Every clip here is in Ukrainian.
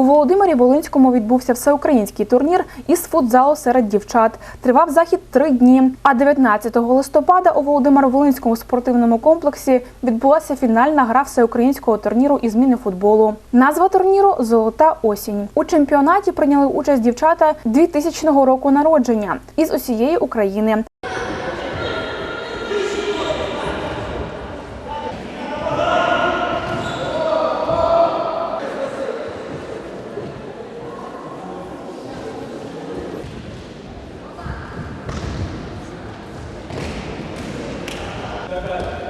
У Володимирі Волинському відбувся всеукраїнський турнір із футзалу серед дівчат. Тривав захід три дні. А 19 листопада у Володимиро-Волинському спортивному комплексі відбулася фінальна гра всеукраїнського турніру із міні-футболу. Назва турніру Золота осінь. У чемпіонаті прийняли участь дівчата 2000 року народження із усієї України. Bye-bye.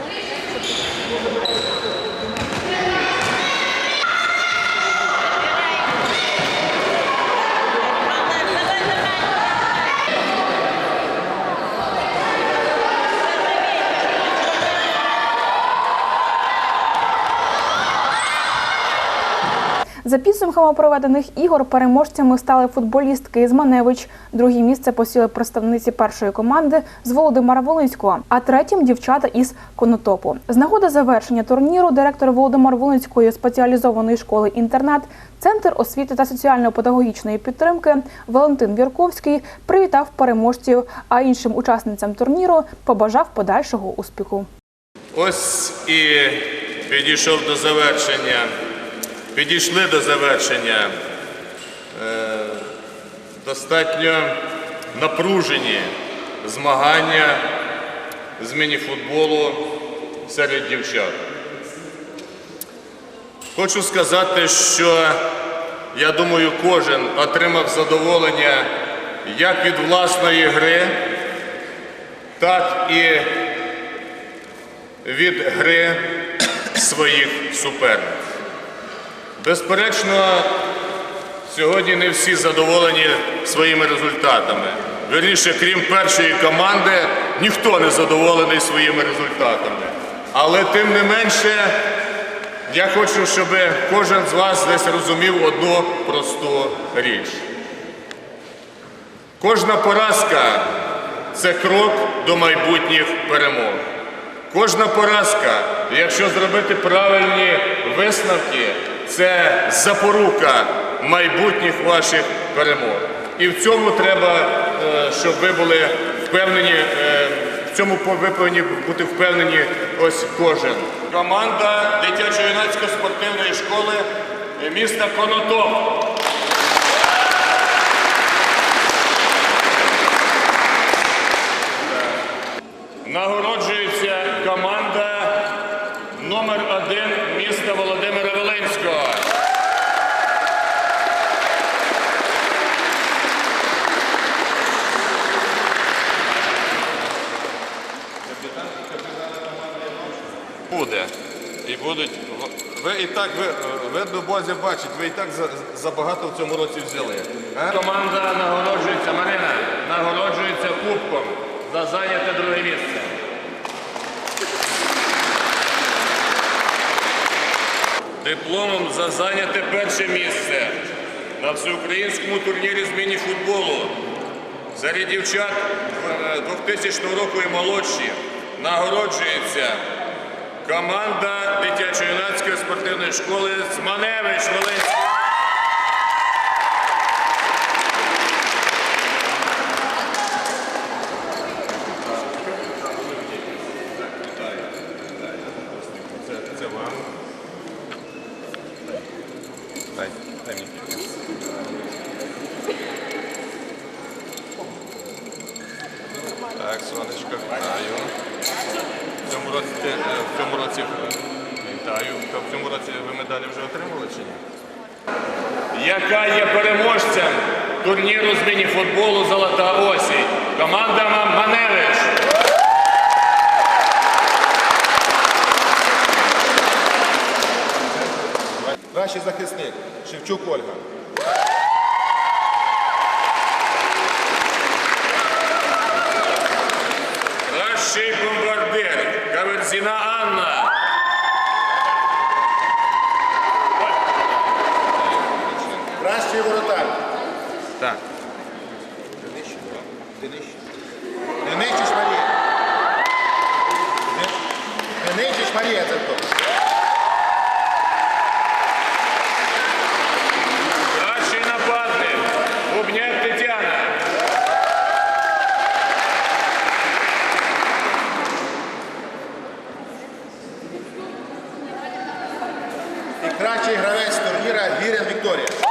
Thank you. За підсумками проведених ігор переможцями стали футболістки з Маневич. Друге місце посіли представниці першої команди з Володимира Волинського, а третім дівчата із Конотопу. З нагоди завершення турніру директор Володимир Волинської спеціалізованої школи інтернат, центр освіти та соціально-педагогічної підтримки Валентин Вірковський привітав переможців, а іншим учасницям турніру побажав подальшого успіху. Ось і підійшов до завершення, підійшли до завершення е, достатньо напружені змагання з мініфутболу серед дівчат. Хочу сказати, що я думаю, кожен отримав задоволення як від власної гри, так і від гри своїх суперників. Безперечно, сьогодні не всі задоволені своїми результатами. Вірніше, крім першої команди, ніхто не задоволений своїми результатами. Але тим не менше, я хочу, щоб кожен з вас десь розумів одну просту річ. Кожна поразка це крок до майбутніх перемог. Кожна поразка, якщо зробити правильні висновки, це запорука майбутніх ваших перемог. І в цьому треба, е, щоб ви були впевнені, е, в цьому ви повинні бути впевнені ось кожен. Команда дитячо-юнацької спортивної школи міста Конотоп. Нагороджується команда номер один міста Володимира Волинського. Буде. І будуть. Ви і так, ви, видно, Бозя бачить, ви і так забагато в цьому році взяли. А? Команда нагороджується, Марина, нагороджується кубком за зайняте друге місце. Дипломом за зайняте перше місце на всеукраїнському турнірі з міні-футболу серед дівчат е, 2000 року і молодші нагороджується команда дитячо-юнацької спортивної школи Зманевич Волинський. Так, сонечко, знаю. В цьому році, е, в цьому році вітаю. Та в цьому році ви медалі вже отримали чи ні? яка є переможцем турніру з мініфутболу Золота осінь. Команда Ма- Маневич. Кращий захисник Шевчук Ольга. Кращий бомбардир Анна. Кращий воротар. Так. Деничич Марія. Де- Деничич Марія це хто? Кращий кращий гравець турніра Гірян Вікторія.